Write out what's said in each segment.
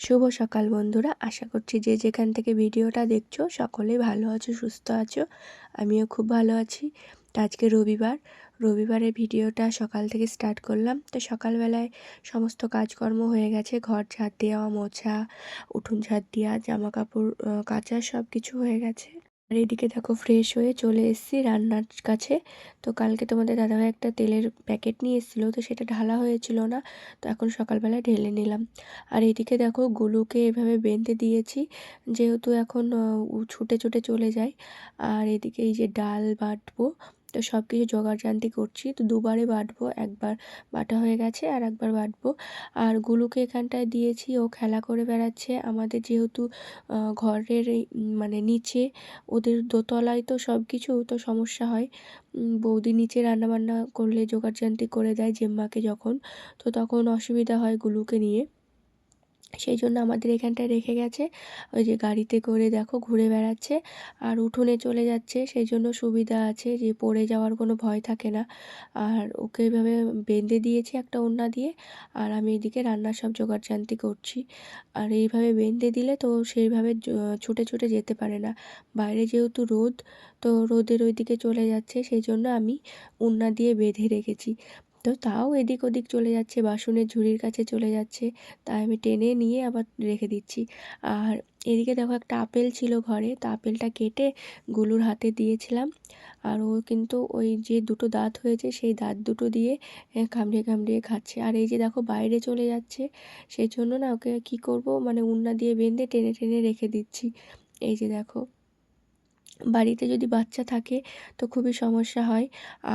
শুভ সকাল বন্ধুরা, আশা করছি যে যেখান থেকে ভিডিওটা দেখছ সকলেই ভালো আছো, সুস্থ আছো। আমিও খুব ভালো আছি। তো আজকে রবিবার, রবিবারে ভিডিওটা সকাল থেকে স্টার্ট করলাম। তো সকালবেলায় সমস্ত কাজকর্ম হয়ে গেছে, ঘর ঝাড় দেওয়া, মোছা, উঠুন ঝাড় দেওয়া জামা কাপড় কাচা সব কিছু হয়ে গেছে। আর এদিকে দেখো ফ্রেশ হয়ে চলে এসেছি রান্নার কাছে। তো কালকে তোমাদের দাদাভাই একটা তেলের প্যাকেট নিয়ে এসেছিল, তো সেটা ঢালা হয়েছিল না, তো এখন সকালবেলায় ঢেলে নিলাম। আর এদিকে দেখো গুলুকে এভাবে বেঁধে দিয়েছি, যেহেতু এখন ছুটে ছুটে চলে যায়। আর এদিকে এই যে ডাল বাটবো তো সব কিছু জোগাড় করছি। তো দুবারে বাটবো, একবার বাটা হয়ে গেছে আর একবার বাটবো। আর গুলুকে এখানটায় দিয়েছি, ও খেলা করে বেড়াচ্ছে। আমাদের যেহেতু ঘরের মানে নিচে, ওদের দোতলায় তো সব কিছু তো সমস্যা হয়। বৌদি নিচে রান্নাবান্না করলে জোগাড় করে দেয় জেম্মাকে যখন। তো তখন অসুবিধা হয় গুলুকে নিয়ে। সেই জন্য আমাদের এখানটায় রেখে গেছে। ওই যে গাড়িতে করে দেখো ঘুরে বেড়াচ্ছে আর উঠোনে চলে যাচ্ছে। সেই জন্য সুবিধা আছে যে পড়ে যাওয়ার কোনো ভয় থাকে না। আর ওকে এভাবে বেঁধে দিয়েছি একটা ওড়না দিয়ে আর আমি এদিকে রান্নার সব জোগাড়জান্তি করছি। আর এইভাবে বেঁধে দিলে তো সেইভাবে ছুটে ছুটে যেতে পারে না। বাইরে যেহেতু রোদ, তো রোদের ওইদিকে চলে যাচ্ছে। সেই জন্য আমি ওড়না দিয়ে বেঁধে রেখেছি। তো তাও এদিক ওদিক চলে যাচ্ছে, বাসনের ঝুড়ির কাছে চলে যাচ্ছে। তাই আমি টেনে নিয়ে আবার রেখে দিচ্ছি। আর এদিকে দেখো একটা আপেল ছিল ঘরে, তো আপেলটা কেটে গুলুর হাতে দিয়েছিলাম। আর ও কিন্তু ওই যে দুটো দাঁত হয়েছে, সেই দাঁত দুটো দিয়ে কামড়িয়ে কামড়িয়ে খাচ্ছে। আর এই যে দেখো বাইরে চলে যাচ্ছে, সেই জন্য না ওকে কি করব মানে উন্না দিয়ে বেঁধে টেনে টেনে রেখে দিচ্ছি। এই যে দেখো। বাড়িতে যদি বাচ্চা থাকে তো খুবই সমস্যা হয়।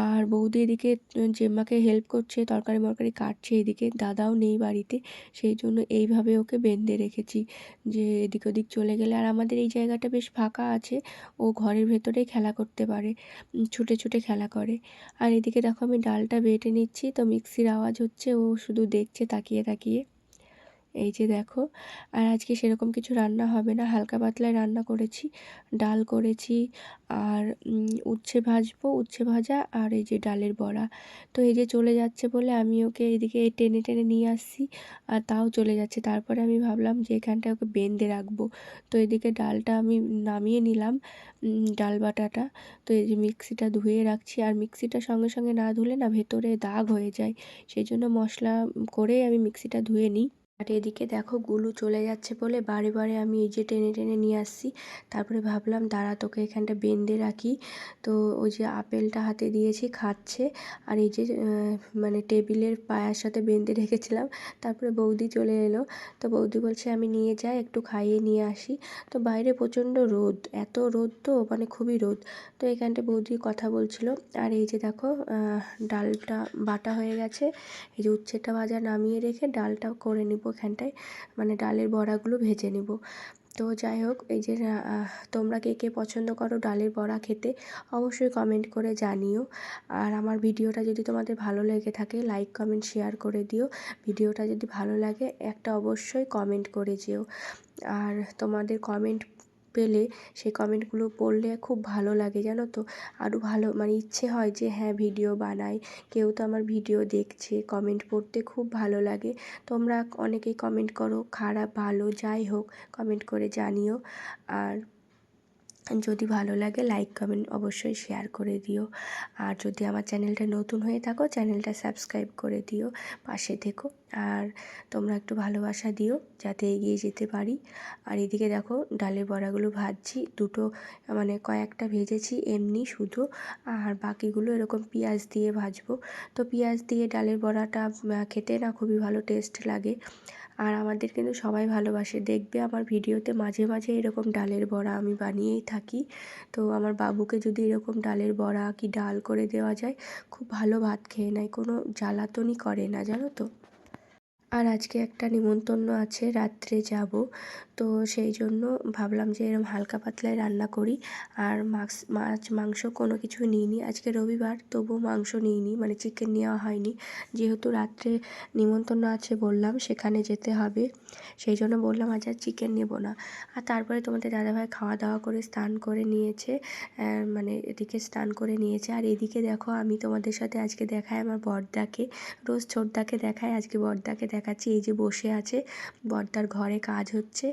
আর বৌদি এদিকে জেম্মাকে হেল্প করছে, তরকারি মরকারি কাটছে এদিকে, দাদাও নেই বাড়িতে, সেই জন্য এইভাবে ওকে বেঁধে রেখেছি যে এদিক ওদিক চলে গেলে। আর আমাদের এই জায়গাটা বেশ ফাঁকা আছে, ও ঘরের ভেতরেই খেলা করতে পারে ছুটে ছুটে খেলা করে। আর এদিকে দেখো আমি ডালটা বেটে নিচ্ছি, তো মিক্সির আওয়াজ হচ্ছে, ও শুধু দেখছে, তাকিয়ে তাকিয়ে। এই যে দেখো, আর আজকে সেরকম কিছু রান্না হবে না। হালকা পাতলায় রান্না করেছি, ডাল করেছি, আর উচ্ছে ভাজবো, উচ্ছে ভাজা আর এই যে ডালের বড়া। তো এই যে চলে যাচ্ছে বলে আমি ওকে এদিকে টেনে টেনে নিয়ে আসছি, আর তাও চলে যাচ্ছে। তারপরে আমি ভাবলাম যে এখানটায় ওকে বেঁধে রাখব। তো এদিকে ডালটা আমি নামিয়ে নিলাম ডাল বাটাটা। তো এই যে মিক্সিটা ধুয়ে রাখছি, আর মিক্সিটা সঙ্গে সঙ্গে না ধুলে না ভেতরে দাগ হয়ে যায়। সেই জন্য মশলা করেই আমি মিক্সিটা ধুয়ে নিই। আর এদিকে দেখো গুলু চলে যাচ্ছে বলে বারে বারে আমি এই যে টেনে টেনে নিয়ে আসছি। তারপরে ভাবলাম, দাঁড়া, তোকে এখানটা বেঁধে রাখি। তো ওই যে আপেলটা হাতে দিয়েছি, খাচ্ছে। আর এই যে মানে টেবিলের পায়ার সাথে বেঁধে রেখেছিলাম। তারপরে বৌদি চলে এলো। তো বৌদি বলছে, আমি নিয়ে যাই একটু খাইয়ে নিয়ে আসি। তো বাইরে প্রচণ্ড রোদ, এত রোদ তো মানে খুবই রোদ। তো এখানটা বৌদি কথা বলছিল। আর এই যে দেখো ডালটা বাটা হয়ে গেছে। এই যে উচ্ছেটা ভাজা নামিয়ে রেখে ডালটা করে নিব। এখানটায় মানে ডালের বড়াগুলো ভেজে নিব। তো যাই হোক, এই যে তোমরা কে কে পছন্দ করো ডালের বড়া খেতে, অবশ্যই কমেন্ট করে জানিও। আর আমার ভিডিওটা যদি তোমাদের ভালো লেগে থাকে লাইক কমেন্ট শেয়ার করে দিও। ভিডিওটা যদি ভালো লাগে, একটা অবশ্যই কমেন্ট করে যেও। আর তোমাদের কমেন্ট পেলে সেই কমেন্টগুলো পড়লে খুব ভালো লাগে, জানো তো? আরও ভালো মানে ইচ্ছে হয় যে হ্যাঁ ভিডিও বানাই। কেউ তো আমার ভিডিও দেখছে, কমেন্ট পড়তে খুব ভালো লাগে। তোমরা অনেকেই কমেন্ট করো, খারাপ, ভালো, যাই হোক, কমেন্ট করে জানিও। আর যদি ভালো লাগে লাইক কমেন্ট অবশ্যই শেয়ার করে দিও। আর যদি আমার চ্যানেলটা নতুন হয়ে থাকো চ্যানেলটা সাবস্ক্রাইব করে দিও পাশে থেকো। আর তোমরা একটু ভালোবাসা দিও যাতে এগিয়ে যেতে পারি। আর এদিকে দেখো, ডালের বড়াগুলো ভাজছি, দুটো মানে কয়েকটা ভেজেছি এমনি শুধু। আর বাকিগুলো এরকম পেঁয়াজ দিয়ে ভাজবো। তো পেঁয়াজ দিয়ে ডালের বড়াটা খেতে না খুবই ভালো টেস্ট লাগে। আর আমাদের কিন্তু সবাই ভালোবাসে। দেখবে আমার ভিডিওতে মাঝে মাঝে এরকম ডালের বড়া আমি বানিয়েই থাকি। তো আমার বাবুকে যদি এরকম ডালের বড়া কি ডাল করে দেওয়া যায়, খুব ভালো ভাত খেয়ে নেয়। কোনো জ্বালাতনই করে না, জানো তো? আর আজকে একটা নিমন্ত্রণ আছে, রাত্রে যাব। তো সেই জন্য ভাবলাম যে এরকম হালকা পাতলায় রান্না করি। আর মাছ মাছ, মাংস কোনো কিছু নিইনি। আজকে রবিবার, তবুও মাংস নিইনি মানে চিকেন নেওয়া হয়নি। যেহেতু রাত্রে নিমন্ত্রণ আছে বললাম, সেখানে যেতে হবে। সেই জন্য বললাম আজ আর চিকেন নেব না। আর তারপরে তোমাদের দাদাভাই খাওয়া দাওয়া করে স্নান করে নিয়েছে মানে এদিকে স্নান করে নিয়েছে। আর এদিকে দেখো, আমি তোমাদের সাথে আজকে দেখাই আমার বড়দাকে রোজ ছোটদাকে দেখাই, আজকে বড়দাকে দেখাচ্ছি, এই যে বসে আছে, বর্দার ঘরে কাজ হচ্ছে।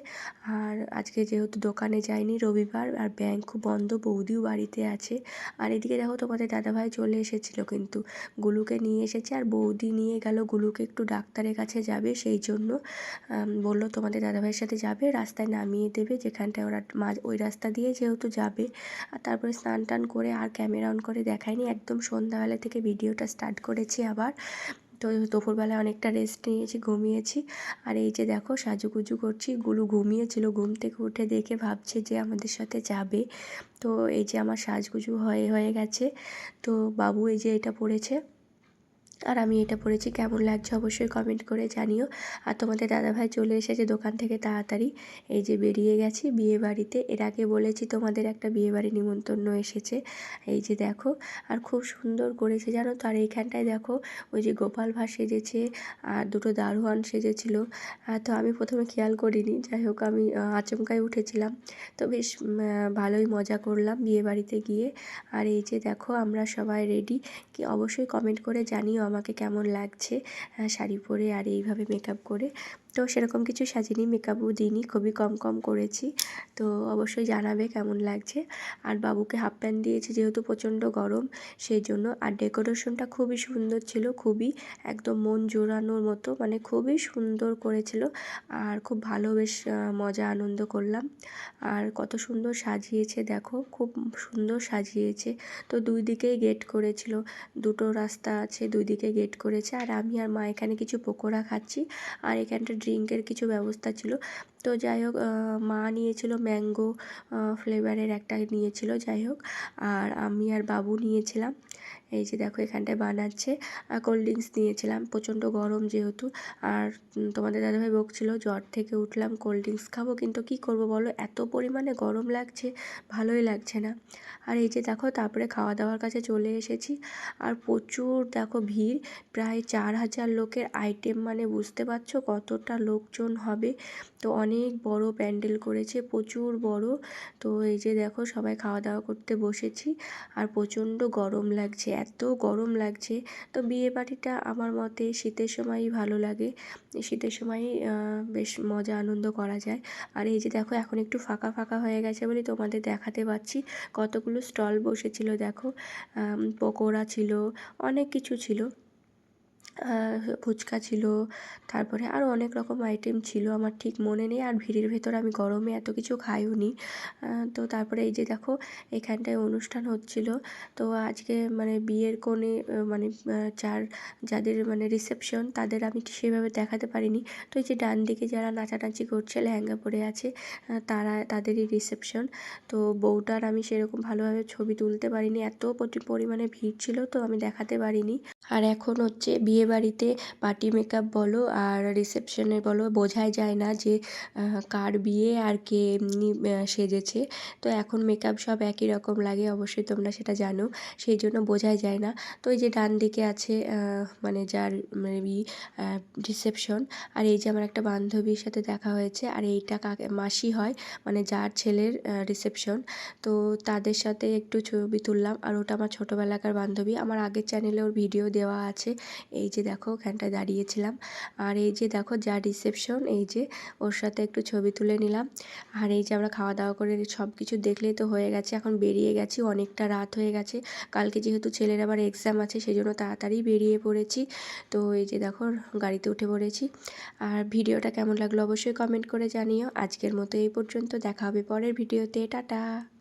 আর আজকে যেহেতু দোকানে যায়নি রবিবার, আর ব্যাংক বন্ধ, বৌদিও বাড়িতে আছে। আর এদিকে দেখো তোমাদের দাদাভাই চলে এসেছিল কিন্তু। গুলুকে নিয়ে এসেছে, আর বৌদি নিয়ে গেল, গুলুকে একটু ডাক্তারের কাছে যাবে, সেই জন্য বলল তোমাদের দাদাভাইয়ের সাথে যাবে, রাস্তায় নামিয়ে দেবে, যেখানটায় ওরা মাঝ ওই রাস্তা দিয়ে যেহেতু যাবে। আর তারপরে স্নান টান করে আর ক্যামেরা অন করে দেখায়নি, একদম সন্ধ্যাবেলা থেকে ভিডিওটা স্টার্ট করেছি আবার। তো দুপুরবেলায় অনেকটা রেস্ট নিয়েছি, ঘুমিয়েছি। আর এই যে দেখো, সাজুগুজু করছি, গুলু ঘুমিয়েছিল, ঘুম থেকে উঠে দেখে ভাবছে যে আমাদের সাথে যাবে। তো এই যে আমার সাজগুজু হয়ে হয়ে গেছে। তো বাবু এই যে এটা পড়েছে। আর আমি এটা পড়েছি কেমন লাগছে অবশ্যই কমেন্ট করে জানিও। আর তোমাদের দাদাভাই চলে এসেছে দোকান থেকে তাড়াতাড়ি। এই যে বেরিয়ে গেছি বিয়ে বাড়িতে। এর আগে বলেছি তোমাদের একটা বিয়ে বাড়ি নিমন্ত্রণ এসেছে। এই যে দেখো আর খুব সুন্দর করেছে জানো তো। আর এইখানটায় দেখো ওই যে গোপাল ভাঁড় সেজেছে আর দুটো দারোয়ান সেজেছিল। তো আমি প্রথমে খেয়াল করিনি যাই হোক আমি আহ, আচমকাই উঠেছিলাম। তো বেশ ভালোই মজা করলাম বিয়ে বাড়িতে গিয়ে। আর এই যে দেখো আমরা সবাই রেডি কি অবশ্যই কমেন্ট করে জানিও আমাকে কেমন লাগছে শাড়ি পরে আর এইভাবে মেকআপ করে। তো সেরকম কিছু সাজিনি মেকআপও দিইনি, খুবই কম কম করেছি। তো অবশ্যই জানাবে কেমন লাগছে। আর বাবুকে হাফ প্যান্ট দিয়েছি যেহেতু প্রচণ্ড গরম সেই জন্য আর ডেকোরেশনটা খুবই সুন্দর ছিল, খুবই একদম মন জোড়ানোর মতো মানে খুবই সুন্দর করেছিল। আর খুব ভালো বেশ মজা, আনন্দ করলাম। আর কত সুন্দর সাজিয়েছে দেখো, খুব সুন্দর সাজিয়েছে। তো দুই দিকেই গেট করেছিল, দুটো রাস্তা আছে দুই দিকে গেট করেছে। আর আমি আর মা এখানে কিছু পকোড়া খাচ্ছি। আর এখানটা ড্রিঙ্কের কিছু ব্যবস্থা ছিল। তো যাই হোক মা নিয়েছিল ম্যাঙ্গো ফ্লেভারের একটা নিয়েছিল, যাই হোক। আর আমি আর বাবু নিয়েছিলাম। এই যে দেখো এখানটায় বানাচ্ছে। আর কোল্ড ড্রিঙ্কস নিয়েছিলাম, প্রচণ্ড গরম যেহেতু। আর তোমাদের দাদাভাই বকছিল, জ্বর থেকে উঠলাম, কোল্ড ড্রিঙ্কস খাব, কিন্তু কি করব বলো? এত পরিমাণে গরম লাগছে, ভালোই লাগছে না। আর এই যে দেখো, তারপরে খাওয়া দাওয়ার কাছে চলে এসেছি। আর প্রচুর দেখো ভিড়, প্রায় চার হাজার লোকের আইটেম মানে বুঝতে পারছ কতটা লোকজন হবে। তো অনেক বড় প্যান্ডেল করেছে, প্রচুর বড়। তো এই যে দেখো সবাই খাওয়া দাওয়া করতে বসেছি আর প্রচণ্ড গরম লাগছে, এত গরম লাগছে। তো বিয়ে বাড়িটা আমার মতে শীতের সময়ই ভালো লাগে। শীতের সময়ই বেশ মজা, আনন্দ করা যায়। আর এই যে দেখো এখন একটু ফাঁকা ফাঁকা হয়ে গেছে বলে তোমাদের দেখাতে পাচ্ছি। কতগুলো স্টল বসেছিল দেখো পকোড়া ছিল, অনেক কিছু ছিল। ফুচকা ছিল, তারপরে আরও অনেক রকম আইটেম ছিল, আমার ঠিক মনে নেই, আর ভিড়ের ভেতর আমি গরমে এত কিছু খাইও নি তো তারপরে এই যে দেখো, এখানটায় অনুষ্ঠান হচ্ছিল, তো আজকে মানে বিয়ের কোণে মানে চার যাদের মানে রিসেপশন তাদের আমি সেভাবে দেখাতে পারিনি। তো এই যে ডান দিকে যারা নাচানাচি করছে, লেহেঙ্গা পরে আছে তারা, তাদেরই রিসেপশন তো বউটার আমি সেরকম ভালোভাবে ছবি তুলতে পারিনি, এত পরি- পরিমাণে ভিড় ছিল, তো আমি দেখাতে পারিনি। আর এখন হচ্ছে বিয়ে বাড়িতে পার্টি মেকআপ বলো আর রিসেপশনে বলো বোঝাই যায় না যে কার বিয়ে আর কে এমনি সেজেছে। তো এখন মেকআপ সব একই রকম লাগে, অবশ্যই তোমরা সেটা জানো, সেই জন্য বোঝাই যায় না। তো এই যে ডান দিকে আছে মানে যার মেবি রিসেপশন, আর এই যে আমার একটা বান্ধবীর সাথে দেখা হয়েছে, আর এইটা কাকে, মাসি হয় মানে যার ছেলের রিসেপশন। তো তাদের সাথে একটু ছবি তুললাম, আর ওটা আমার ছোটোবেলাকার বান্ধবী। আমার আগের চ্যানেলে ওর ভিডিও দেওয়া আছে। এই যে দেখো, ওখানটায় দাঁড়িয়েছিলাম। আর এই যে দেখো, যা রিসেপশন এই যে ওর সাথে একটু ছবি তুলে নিলাম। আর এই যে আমরা খাওয়া দাওয়া করে সব কিছু দেখলেই তো হয়ে গেছে। এখন বেরিয়ে গেছি, অনেকটা রাত হয়ে গেছে। কালকে যেহেতু ছেলের আবার এক্সাম আছে সেই জন্য তাড়াতাড়ি বেরিয়ে পড়েছি। তো এই যে দেখো, গাড়িতে উঠে পড়েছি। আর ভিডিওটা কেমন লাগল অবশ্যই কমেন্ট করে জানিও। আজকের মতো এই পর্যন্ত, দেখা হবে পরের ভিডিওতে। টাটা!